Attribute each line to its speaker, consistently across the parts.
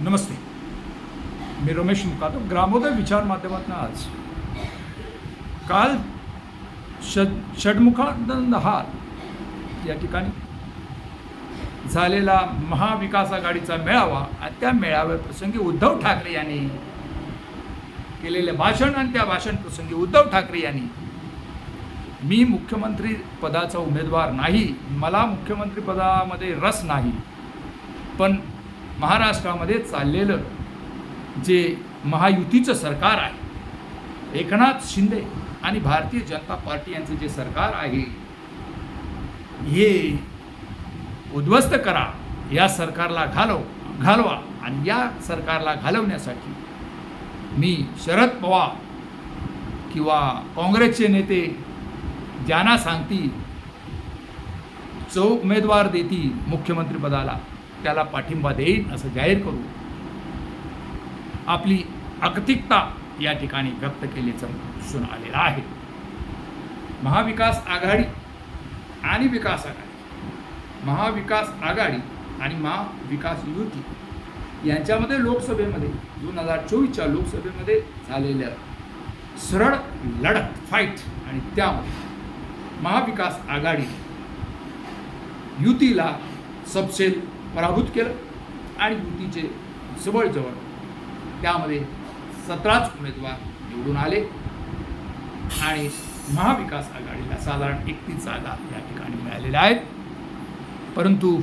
Speaker 1: नमस्ते. मी रमेश मुकादम ग्रामोदय विचार माध्यमातून आज. काल षड षडमुखानंद हार या ठिकाणी झालेला महाविकास आघाडीचा मेळावा आणि त्या मेळाव्याप्रसंगी उद्धव ठाकरे यांनी केलेले भाषण आणि त्या भाषण प्रसंगी उद्धव ठाकरे यांनी मी मुख्यमंत्री पदाचा उमेदवार नाही मला मुख्यमंत्री पदामध्ये रस नाही पण महाराष्ट्रामध्ये चाललेलं जे महायुतीचं सरकार आहे एकनाथ शिंदे आणि भारतीय जनता पार्टी यांचं जे सरकार आहे हे उद्ध्वस्त करा या सरकारला घालव घालवा आणि या सरकारला घालवण्यासाठी मी शरद पवार किंवा काँग्रेसचे नेते ज्यांना सांगतील चौ उमेदवार देतील मुख्यमंत्रीपदाला त्याला पाठिंबा देईन असं जाहीर करू आपली अकतिकता या ठिकाणी व्यक्त केल्याचं दिसून आलेलं आहे. महाविकास आघाडी आणि विकास आघाडी. महाविकास आघाडी आणि महाविकास युती यांच्यामध्ये लोकसभेमध्ये दोन हजार चोवीसच्या लोकसभेमध्ये झालेल्या सरळ लढत फाईट आणि त्यामध्ये महाविकास आघाडी युतीला सबसेल पराभूत केलं आणि युतीचे जवळजवळ त्यामध्ये सतराच उमेदवार निवडून आले. आणि महाविकास आघाडीला साधारण एकतीस जागा या ठिकाणी मिळालेल्या आहेत. परंतु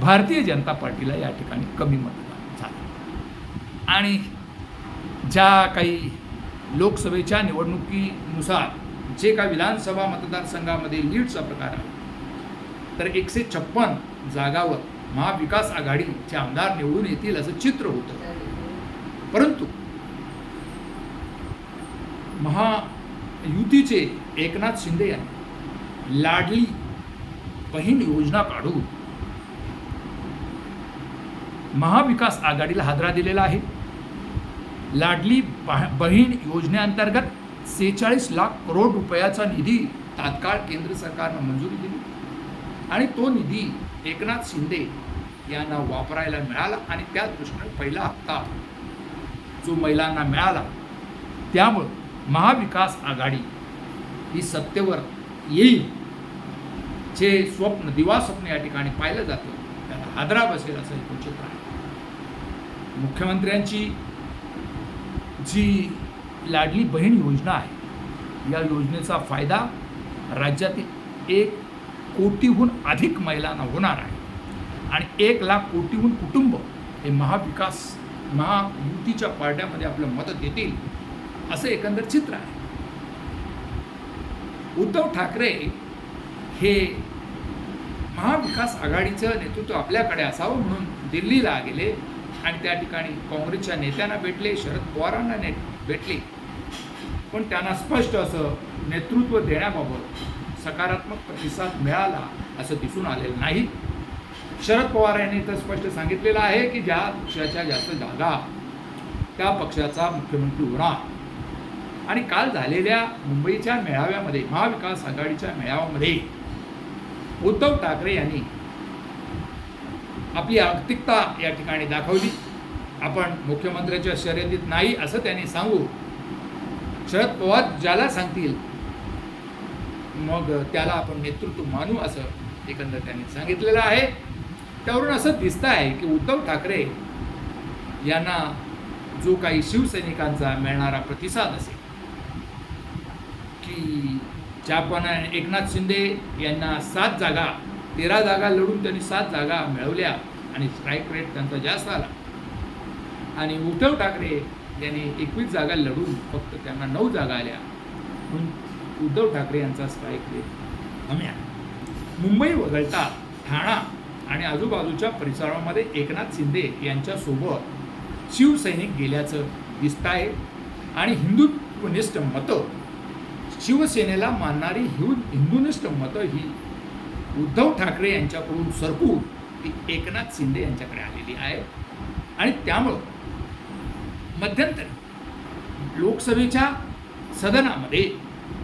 Speaker 1: भारतीय जनता पार्टीला या ठिकाणी कमी मतदान झालं. आणि ज्या काही लोकसभेच्या निवडणुकीनुसार जे काही विधानसभा मतदारसंघामध्ये लीडचा प्रकार आहे तर एकशे छप्पन जागावर महाविकास आघाडीचे आमदार निवडून येतील असं चित्र होतं. परंतु महायुतीचे एकनाथ शिंदे यांनी लाडली बहीण योजना काढून महाविकास आघाडीला हादरा दिलेला आहे. लाडली बह- बहीण योजनेअंतर्गत सेहेचाळीस लाख करोड रुपयाचा निधी तात्काळ केंद्र सरकारनं मंजुरी दिली आणि तो निधी एकनाथ शिंदे यांना वापरायला मिळाला आणि त्या दृष्टीने पहिला हप्ता. जो महिलांना मिळाला त्यामुळं महाविकास आघाडी ही सत्तेवर येईल. जे स्वप्न दिवा स्वप्न या ठिकाणी पाहिलं जातं त्याला हादरा बसेल असं एकूण चित्र आहे. मुख्यमंत्र्यांची जी लाडली बहीण योजना आहे या योजनेचा फायदा राज्यातील एक कोटीहून अधिक महिलांना होणार आहे. आणि एक लाख कोटीहून कुटुंब हे महाविकास महायुतीच्या पार्ट्यामध्ये आपलं मदत देतील असं एकंदर चित्र आहे. उद्धव ठाकरे हे महाविकास आघाडीचं नेतृत्व आपल्याकडे असावं म्हणून दिल्लीला गेले आणि त्या ठिकाणी काँग्रेसच्या नेत्यांना भेटले शरद पवारांना ने भेटले. पण त्यांना स्पष्ट असं नेतृत्व देण्याबाबत सकारात्मक प्रतिसाद मिळाला असं दिसून आलेलं नाही. शरद पवार यांनी तर स्पष्ट सांगितलेलं आहे की ज्या पक्षाच्या जास्त जागा त्या पक्षाचा मुख्यमंत्री होणार. आणि काल झालेल्या मुंबईच्या मेळाव्यामध्ये महाविकास आघाडीच्या मेळाव्यामध्ये उद्धव ठाकरे यांनी आपली आर्थिकता या ठिकाणी दाखवली. आपण मुख्यमंत्र्याच्या शर्यतीत नाही असं त्यांनी सांगू. शरद पवार ज्याला सांगतील मग त्याला आपण नेतृत्व मानू असं एकंदर त्यांनी सांगितलेलं आहे. त्यावरून असं दिसतं आहे की उद्धव ठाकरे यांना जो काही शिवसैनिकांचा मिळणारा प्रतिसाद असेल की ज्याप्रमाणे एकनाथ शिंदे यांना सात जागा तेरा जागा लढून त्यांनी सात जागा मिळवल्या आणि स्ट्राईक रेट त्यांचा जास्त आला. आणि उद्धव ठाकरे यांनी एकवीस जागा लढून फक्त त्यांना नऊ जागा आल्या. म्हणून उद्धव ठाकरे यांचा स्ट्राईक रेट कमी मुंबई वगळता ठाणा आणि आजूबाजूच्या परिसरामध्ये एकनाथ शिंदे यांच्यासोबत शिवसैनिक गेल्याचं दिसत आहे आणि हिंदुत्वनिष्ठ मतं शिवसेनेला मानणारी हिंदू हिंदुनिष्ठ मतं ही उद्धव ठाकरे यांच्याकडून सरकून ती एकनाथ शिंदे यांच्याकडे आलेली आहे. आणि त्यामुळं मध्यंतरी लोकसभेच्या सदनामध्ये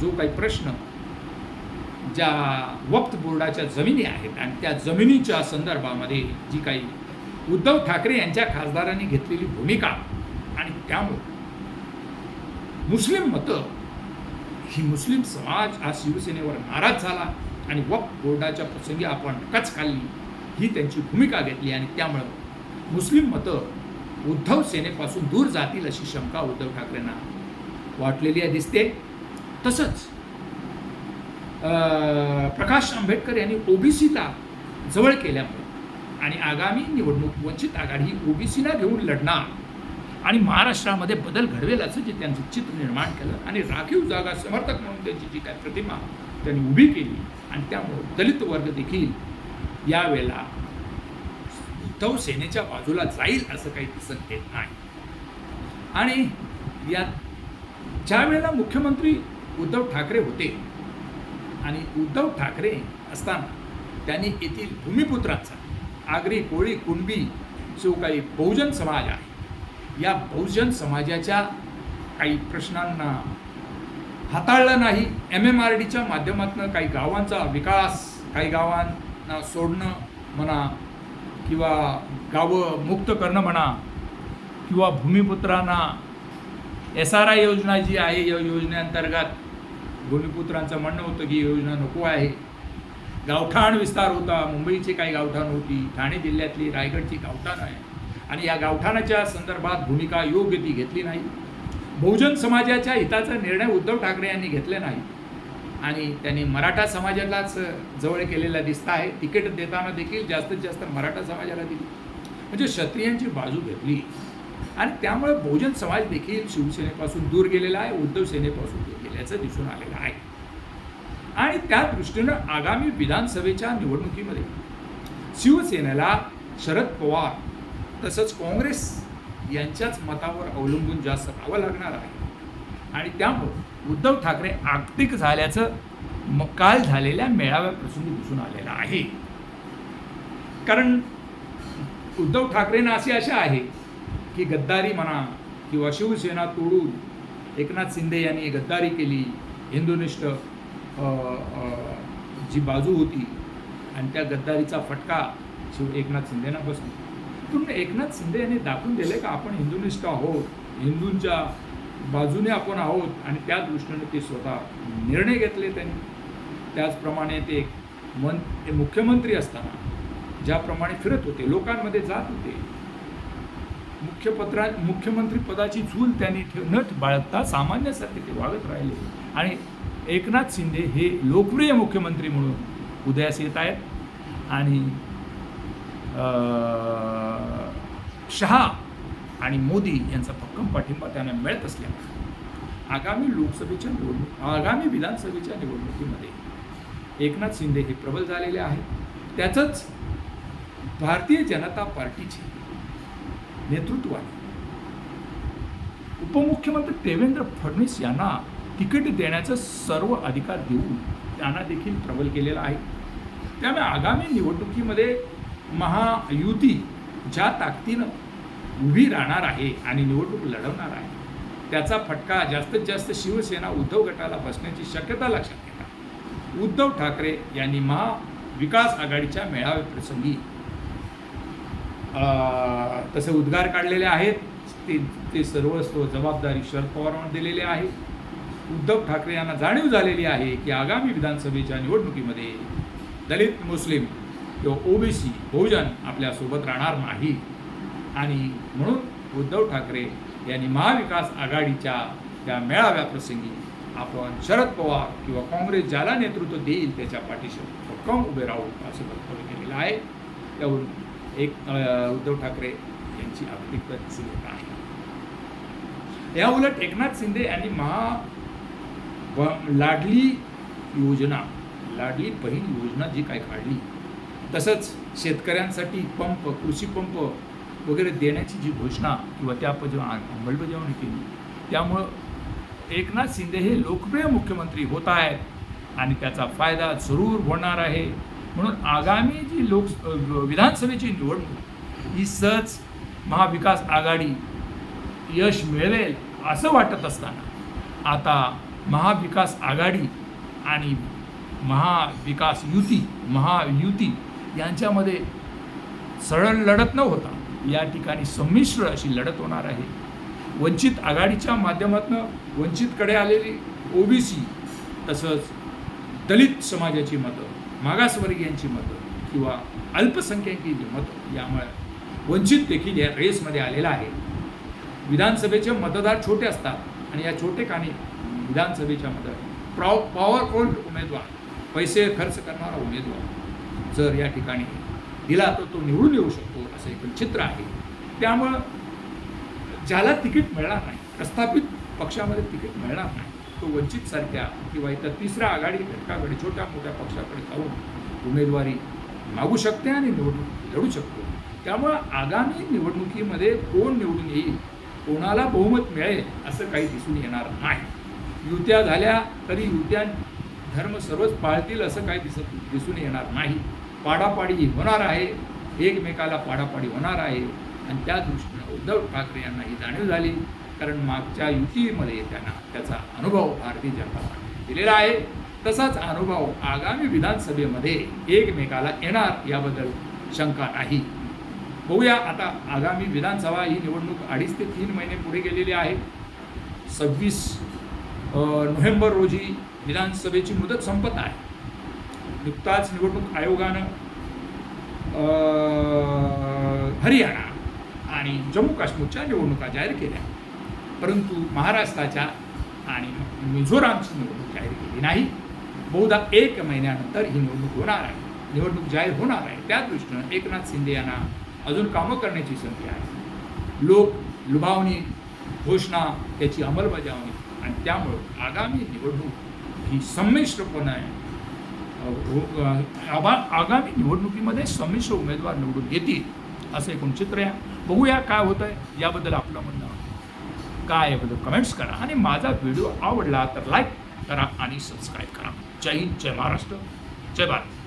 Speaker 1: जो काही प्रश्न ज्या वक्त बोर्डाच्या जमिनी आहेत आणि त्या जमिनीच्या संदर्भामध्ये जी काही उद्धव ठाकरे यांच्या खासदारांनी घेतलेली भूमिका आणि त्यामुळं मुस्लिम मतं ही मुस्लिम समाज आज शिवसेनेवर नाराज झाला आणि वक्फ बोर्डाच्या प्रसंगी आपण कच खाल्ली ही त्यांची भूमिका घेतली आणि त्यामुळं मुस्लिम मतं उद्धव सेनेपासून दूर जातील अशी शंका उद्धव ठाकरेंना वाटलेली आहे दिसते. तसंच प्रकाश आंबेडकर यांनी ओबीसीला जवळ केल्यामुळे आणि आगामी निवडणूक वंचित आघाडी ही ओबीसीला घेऊन लढणार आणि महाराष्ट्रामध्ये बदल घडवेल असं जे त्यांचं चित्र निर्माण केलं आणि राखीव जागा समर्थक म्हणून त्यांची जी काय प्रतिमा त्यांनी उभी केली आणि त्यामुळे दलित वर्ग देखील यावेळेला उद्धव सेनेच्या बाजूला जाईल असं काही दिसत येत नाही. आणि या ज्या वेळेला मुख्यमंत्री उद्धव ठाकरे होते. आणि उद्धव ठाकरे असताना त्यांनी येथील भूमिपुत्रांचा आगरी कोळी कुणबी जो काही बहुजन समाज आहे या बहुजन समाजाच्या काही प्रश्नांना हाताळलं नाही. एम एम आर डीच्या माध्यमातून काही गावांचा विकास काही गावांना सोडणं म्हणा किंवा गावं मुक्त करणं म्हणा किंवा भूमिपुत्रांना एस आर आय योजना जी आहे या योजनेअंतर्गत भूमिपुत्रांचं म्हणणं होतं की ही योजना नको आहे. गावठाण विस्तार होता. मुंबईची काही गावठाण होती. ठाणे जिल्ह्यातली रायगडची गावठाण आहे. आणि या गावठाणाच्या संदर्भात भूमिका योग्य ती घेतली नाही. बहुजन समाजाच्या हिताचा निर्णय उद्धव ठाकरे यांनी घेतले नाही. आणि त्यांनी मराठा समाजालाच जवळ केलेला दिसत आहे. तिकीट देताना देखील जास्तीत जास्त मराठा समाजाला दिली. म्हणजे क्षत्रियांची बाजू घेतली. आणि त्यामुळे बहुजन समाज देखील शिवसेनेपासून दूर गेलेला आहे. उद्धव सेनेपासून असल्याचं दिसून आलेलं आहे. आणि त्या दृष्टीनं आगामी विधानसभेच्या निवडणुकीमध्ये शिवसेनेला शरद पवार तसंच काँग्रेस यांच्याच मतावर अवलंबून जास्त राहावं लागणार आहे. आणि त्यामुळं उद्धव ठाकरे आर्थिक झाल्याचं म काल झालेल्या मेळाव्याप्रसंगी दिसून आलेलं आहे. कारण उद्धव ठाकरेंना अशी आशा आहे की गद्दारी म्हणा किंवा शिवसेना तोडून एकनाथ शिंदे यांनी गद्दारी केली हिंदुनिष्ठ जी बाजू होती आणि त्या गद्दारीचा फटका शिव एकनाथ शिंदेना बसला. तुम्ही एकनाथ शिंदे यांनी दाखवून दिले का आपण हिंदुनिष्ठ आहोत हिंदूंच्या बाजूने आपण आहोत आणि त्या दृष्टीने ते स्वतः निर्णय घेतले त्यांनी? त्याचप्रमाणे ते मन ते मुख्यमंत्री असताना ज्याप्रमाणे फिरत होते लोकांमध्ये जात होते मुख्यपत्रा मुख्यमंत्री पदाची झूल त्यांनी ठेव न बाळगता सामान्यासारखे ते वागत राहिले. आणि एकनाथ शिंदे हे लोकप्रिय मुख्यमंत्री म्हणून उदयास येत आहेत. आणि शहा आणि मोदी यांचा भक्कम पाठिंबा त्यांना मिळत असल्यामुळे आगामी लोकसभेच्या निवडणूक आगामी विधानसभेच्या निवडणुकीमध्ये एकनाथ शिंदे हे प्रबल झालेले आहेत. त्याचंच भारतीय जनता पार्टीची नेतृत्व आहे उपमुख्यमंत्री देवेंद्र फडणवीस यांना तिकीट देण्याचा सर्व अधिकार देऊन त्यांना देखील प्रबल केलेला आहे. त्यामुळे आगामी निवडणुकीमध्ये महायुती ज्या ताकदीनं उभी राहणार आहे आणि निवडणूक लढवणार आहे त्याचा फटका जास्तीत जास्त शिवसेना उद्धव गटाला बसण्याची शक्यता लक्षात घेता. उद्धव ठाकरे यांनी महाविकास आघाडीच्या मेळाव्याप्रसंगी तसे उद्गार काढलेले आहेत. ते ते सर्वस्व जबाबदारी शरद पवारांना दिलेले आहे. उद्धव ठाकरे यांना जाणीव झालेली आहे की आगामी विधानसभेच्या निवडणुकीमध्ये दलित मुस्लिम किंवा ओबीसी बहुजन आपल्यासोबत राहणार नाही. आणि म्हणून उद्धव ठाकरे यांनी महाविकास आघाडीच्या त्या मेळाव्याप्रसंगी आपण शरद पवार किंवा काँग्रेस ज्याला नेतृत्व देईल त्याच्या पाठीशी भक्कम उभे राहू असं वक्तव्य केलेलं आहे. त्यावरून एक उद्धव ठाकरे यांची आर्थिकता दिसून आहे. या उलट एकनाथ शिंदे यांनी महा लाडली योजना लाडली बहीण योजना जी काय काढली तसंच शेतकऱ्यांसाठी पंप कृषी पंप वगैरे देण्याची जी घोषणा किंवा त्या अंमलबजावणी केली त्यामुळं एकनाथ शिंदे हे लोकप्रिय मुख्यमंत्री होत आहेत आणि त्याचा फायदा जरूर होणार आहे. म्हणून आगामी जी लोक विधानसभेची निवडणूक ही सहज महाविकास आघाडी यश मिळवेल असं वाटत असताना आता महाविकास आघाडी आणि महाविकास युती महायुती यांच्यामध्ये सरळ लढत न होता या ठिकाणी संमिश्र अशी लढत होणार आहे. वंचित आघाडीच्या माध्यमातून वंचितकडे आलेली ओबीसी तसंच दलित समाजाची मतं मागासवर्गीयांची मतं किंवा अल्पसंख्याकांची मतं यामुळे वंचित देखील या रेसमध्ये आलेला आहे. विधानसभेचे मतदार छोटे असतात आणि या छोटे काणी विधानसभेच्या मतदार प्रॉ पॉवरफुल उमेदवार पैसे खर्च करणारा उमेदवार जर या ठिकाणी दिला तर तो निवडून येऊ शकतो असं एक चित्र आहे. त्यामुळं ज्याला तिकीट मिळणार नाही प्रस्थापित पक्षामध्ये तिकीट मिळणार नाही. तो वंचित सारख्या किंवा इतर तिसऱ्या आघाडी घटकाकडे छोट्या मोठ्या पक्षाकडे जाऊन उमेदवारी मागू शकते आणि निवडणूक लढू शकतो. त्यामुळं आगामी निवडणुकीमध्ये कोण निवडून येईल कोणाला बहुमत मिळेल असं काही दिसून येणार नाही. युत्या झाल्या तरी युत्या धर्म सर्वच पाळतील असं काही दिसत दिसून येणार नाही. पाडापाडी होणार आहे एकमेकाला पाडापाडी होणार आहे. आणि त्या दृष्टीनं उद्धव ठाकरे यांना ही जाणीव झाली. कारण मागच्या युतीमध्ये त्यांना त्याचा अनुभव भारतीय जनता पार्टीने दिलेला आहे. तसाच अनुभव आगामी विधानसभेमध्ये एकमेकाला येणार याबद्दल शंका नाही. बघूया आता आगामी विधानसभा ही निवडणूक अडीच ते तीन महिने पुढे गेलेली आहे. सव्वीस नोव्हेंबर रोजी विधानसभेची मुदत संपत आहे. नुकताच निवडणूक आयोगानं हरियाणा आणि जम्मू काश्मीरच्या निवडणुका जाहीर केल्या. परंतु महाराष्ट्राच्या आणि मिझोरामची निवडणूक जाहीर केली नाही. बहुधा एक महिन्यानंतर ही निवडणूक होणार आहे. निवडणूक जाहीर होणार आहे. त्या दृष्टीनं एकनाथ शिंदे यांना अजून कामं करण्याची संधी आहे. लोक लुभावणी घोषणा त्याची अंमलबजावणी आणि त्यामुळं आगामी निवडणूक ही संमिश्रपणे आहे हो, आबा- आगामी निवडणुकीमध्ये संमिश्र उमेदवार निवडून येतील असं एकूण चित्र आहे. बघूया काय होतं आहे याबद्दल आपलं म्हणणं काय याबद्दल कमेंट्स करा आणि माझा व्हिडिओ आवडला तर लाईक करा आणि सबस्क्राईब करा. जय हिंद जय महाराष्ट्र जय भारत.